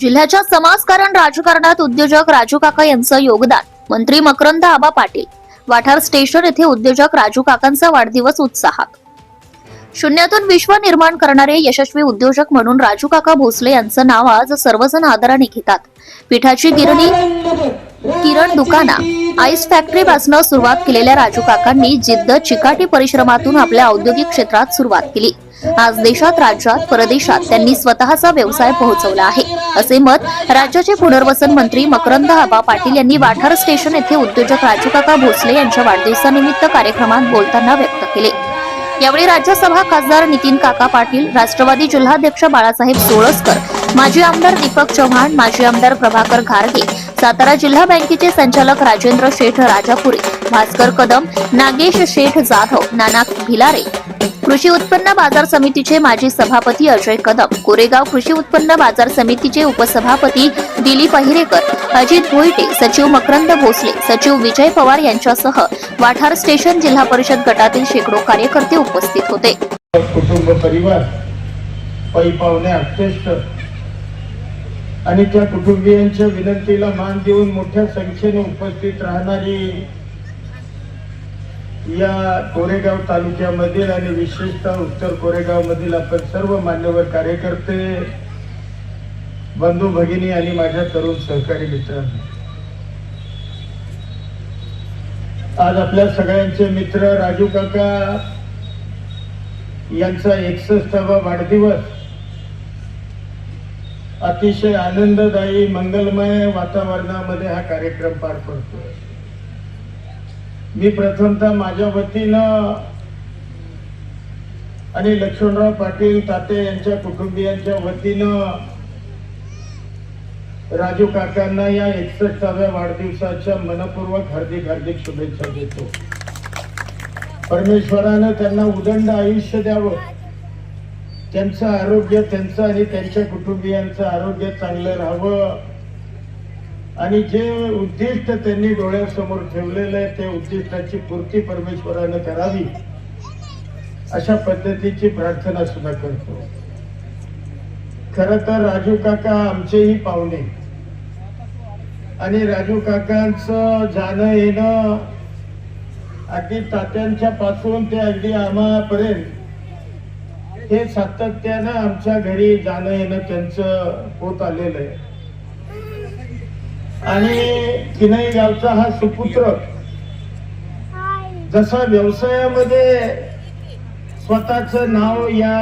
जिल्ह्याच्या समाजकारण राजकारणात उद्योजक राजू काका यांचं योगदान. मंत्री मकरंद आबा पाटील. वाठार स्टेशन येथे उद्योजक राजू काकांचा वाढदिवस उत्साहात. शून्यातून विश्व निर्माण करणारे यशस्वी उद्योजक म्हणून राजू काका भोसले यांचं नाव आज सर्वजण आदराने घेतात. पिठाची गिरणी किरण दुकाना आईस फॅक्टरी पासून सुरुवात केलेल्या राजू काकांनी जिद्द चिकाटी परिश्रमातून आपल्या औद्योगिक क्षेत्रात सुरुवात केली. आज देशात राज्यात परदेशात त्यांनी स्वतःचा व्यवसाय पोहोचवला आहे. असे मत राज्याचे पुनर्वसन मंत्री मकरंद आबा पाटील यांनी वाठार स्टेशन येथे उद्योजक राजू काका भोसले यांच्या वाढदिवसानिमित्त कार्यक्रमात बोलताना व्यक्त केले. यावेळी राज्यसभा खासदार नितीन काका पाटील राष्ट्रवादी जिल्हाध्यक्ष बाळासाहेब सोळसकर माजी आमदार दीपक चव्हाण माजी आमदार प्रभाकर घारगे सातारा जिल्हा बँकेचे संचालक राजेंद्र शेठ राजापुरे भास्कर कदम नागेश शेठ जाधव नाना भिलारे. कृषी उत्पन्न बाजार समितीचे माजी सभापती अजय कदम कोरेगाव कृषी उत्पन्न बाजार समितीचे उपसभापती दिलीप अहिरेकर अजित भोईटे सचिव मकरंद भोसले सचिव विजय पवार यांच्यासह वाठार स्टेशन जिल्हा परिषद गटातील शेकडो कार्यकर्ते उपस्थित होते. कुटुंब परिवार आणि त्या कुटुंबियांच्या विनंतीला मान देऊन मोठ्या संख्येने उपस्थित राहणारी या कोरेगाव तालुक्यामधील आणि विशेषतः उत्तर कोरेगाव मधील आपण सर्व मान्यवर कार्यकर्ते बंधू भगिनी आणि माझ्या तरुण सहकारी मित्रांनो आज आपल्या सगळ्यांचे मित्र राजू काका यांचा एकसष्टावा वाढदिवस अतिशय आनंददायी मंगलमय वातावरणामध्ये हा कार्यक्रम पार पडतोय. मी प्रथमतः माझ्या वतीनं आणि लक्ष्मणराव पाटील ताते यांच्या कुटुंबियांच्या वतीनं राजू काकांना या एकसष्टाव्या वाढदिवसाच्या मनपूर्वक हार्दिक हार्दिक शुभेच्छा देतो. परमेश्वरानं त्यांना उदंड आयुष्य द्यावं. त्यांचं आरोग्य त्यांचं आणि त्यांच्या कुटुंबियांचं आरोग्य चांगलं राहावं. आणि जे उद्दिष्ट त्यांनी डोळ्यासमोर ठेवलेलं आहे ते उद्दिष्टाची पूर्ती परमेश्वरानं करावी. अशा पद्धतीची प्रार्थना सुद्धा करतो. खर तर राजू काका आमचेही पाहुणे. आणि राजू काकांचं जाणं येणं अगदी तात्यांच्या पासून ते अगदी आम्हापर्यंत हे सातत्यानं आमच्या घरी जाणं येणं त्यांचं होत आलेलं आहे. आणि किनई गावचा हा सुपुत्र जसा व्यवसायामध्ये स्वतःच नाव या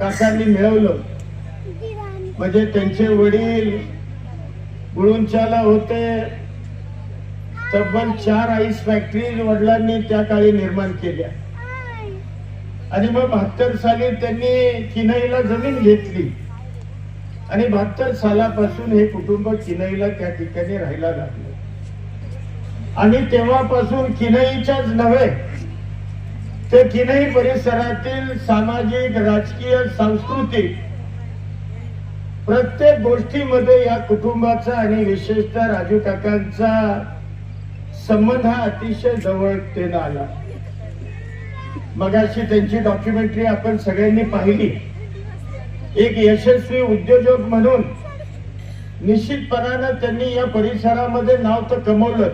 काकांनी मिळवलं म्हणजे त्यांचे वडील गुळुंच्याला होते तब्बल चार आईस फॅक्टरी वडिलांनी त्या काळी निर्माण केल्या. आणि मग बहात्तर साली त्यांनी किनईला जमीन घेतली. आणि बहात्तर सालापासून हे कुटुंब किनईला त्या ठिकाणी राहायला लागलं. आणि तेव्हापासून किनईच्याच नव्हे ते किनई परिसरातील सामाजिक राजकीय सांस्कृतिक प्रत्येक गोष्टीमध्ये या कुटुंबाचा आणि विशेषतः राजू काकांचा संबंध हा अतिशय जवळतेनं आला. मगाशी त्यांची डॉक्युमेंटरी आपण सगळ्यांनी पाहिली. एक यशस्वी उद्योजक म्हणून निश्चितपणानं त्यांनी या परिसरामध्ये नाव तर कमवलं.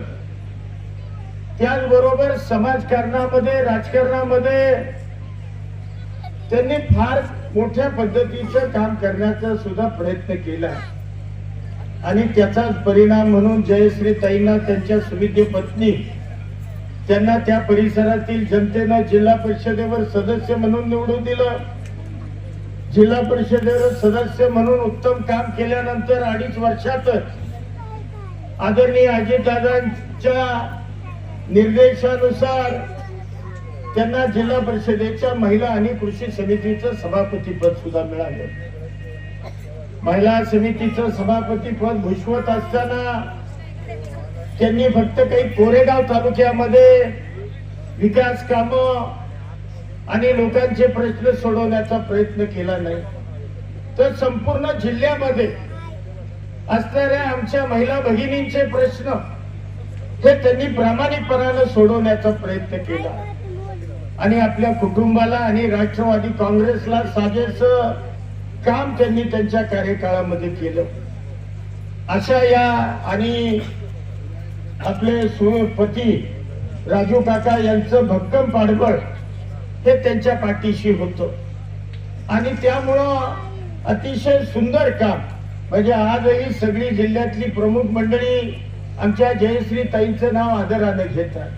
त्याचबरोबर समाजकारणामध्ये राजकारणामध्ये त्यांनी फार मोठ्या पद्धतीचं काम करण्याचा सुद्धा प्रयत्न केला. आणि त्याचाच परिणाम म्हणून जयश्री ताईंना त्यांच्या सुविद्य पत्नी त्यांना त्या परिसरातील जनतेनं जिल्हा परिषदेवर सदस्य म्हणून निवडून दिलं. जिल्हा परिषदेवर सदस्य म्हणून उत्तम काम केल्यानंतर अडीच वर्षातच आदरणीय अजितदादांच्या निर्देशानुसार त्यांना जिल्हा परिषदेच्या महिला आणि कृषी समितीचं सभापती पद सुद्धा मिळालं. महिला समितीचं सभापती पद भूषवत असताना त्यांनी फक्त काही कोरेगाव तालुक्यामध्ये विकास काम आणि लोकांचे प्रश्न सोडवण्याचा प्रयत्न केला नाही. तर संपूर्ण जिल्ह्यामध्ये असणाऱ्या आमच्या महिला भगिनींचे प्रश्न हे त्यांनी प्रामाणिकपणानं सोडवण्याचा प्रयत्न केला. आणि आपल्या कुटुंबाला आणि राष्ट्रवादी काँग्रेसला साजेस काम त्यांनी त्यांच्या कार्यकाळामध्ये केलं. अशा या आणि आपले सुपती राजू काका यांचं भक्कम पाठबळ हे त्यांच्या पाठीशी होतं. आणि त्यामुळं अतिशय सुंदर काम. म्हणजे आजही सगळी जिल्ह्यातली प्रमुख मंडळी आमच्या जयश्री ताईंचं नाव आदरानं घेतात.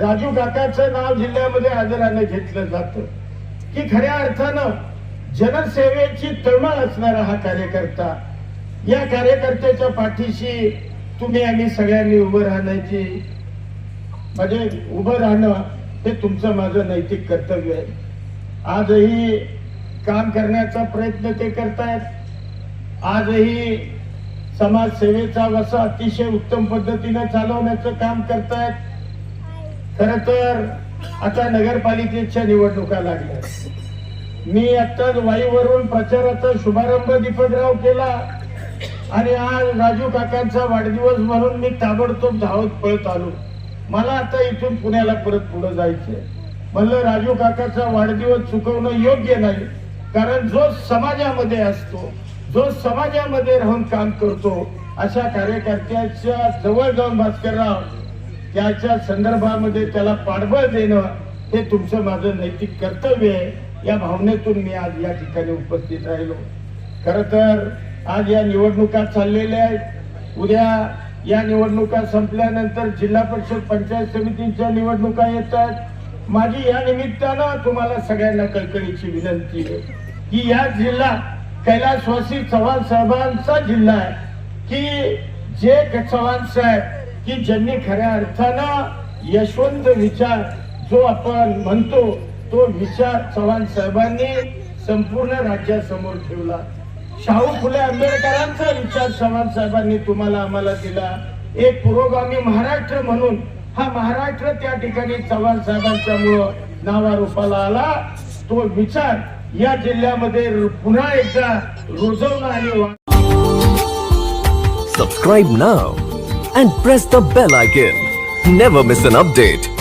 राजू काकाचं नाव जिल्ह्यामध्ये आदरानं घेतलं जातं. की खऱ्या अर्थानं जनसेवेची तळमळ असणारा हा कार्यकर्ता या कार्यकर्त्याच्या पाठीशी तुम्ही आम्ही सगळ्यांनी उभं राहण्याची म्हणजे उभं राहणं हे तुमचं माझं नैतिक कर्तव्य आहे. आजही काम करण्याचा प्रयत्न ते करतायत. आजही समाजसेवेचा वसा अतिशय उत्तम पद्धतीने चालवण्याचं काम करतायत. खर तर आता नगरपालिकेच्या निवडणुका लागल्या. मी आत्ताच वाईवरून प्रचाराचा शुभारंभ दीपकराव केला. आणि आज राजू काकांचा वाढदिवस म्हणून मी ताबडतोब धावत पळत आलो. मला आता इथून पुण्याला परत पुढे जायचंय. म्हणलं राजू काकाचा वाढदिवस चुकवणं योग्य नाही कारण जो समाजामध्ये असतो जो समाजामध्ये राहून काम करतो अशा कार्यकर्त्याच्या जवळ जाऊन भास्करराव त्याच्या संदर्भामध्ये त्याला पाठबळ देणं हे तुमचं माझं नैतिक कर्तव्य आहे. या भावनेतून मी आज या ठिकाणी उपस्थित राहिलो. खर तर आज या निवडणुका चाललेल्या आहेत. उद्या या निवडणुका संपल्यानंतर जिल्हा परिषद पंचायत समितीच्या निवडणुका येतात. माझी या निमित्तानं तुम्हाला सगळ्यांना कळकळीची विनंती आहे की या जिल्हा कैलासवासी चव्हाण साहेबांचा जिल्हा आहे. की जे चव्हाण साहेब की ज्यांनी खऱ्या अर्थानं यशवंत विचार जो आपण म्हणतो तो विचार चव्हाण साहेबांनी संपूर्ण राज्यासमोर ठेवला. शाहू फुले आंबेडकरांचा विचार चव्हाण साहेबांनी तुम्हाला आम्हाला दिला. एक पुरोगामी महाराष्ट्र म्हणून हा महाराष्ट्र त्या ठिकाणी चव्हाण साहेबांच्या मुळे नावारूपाला आला. तो विचार या जिल्ह्यामध्ये पुन्हा एकदा रुजवणं आणि subscribe Subscribe and press the bell icon never miss an update.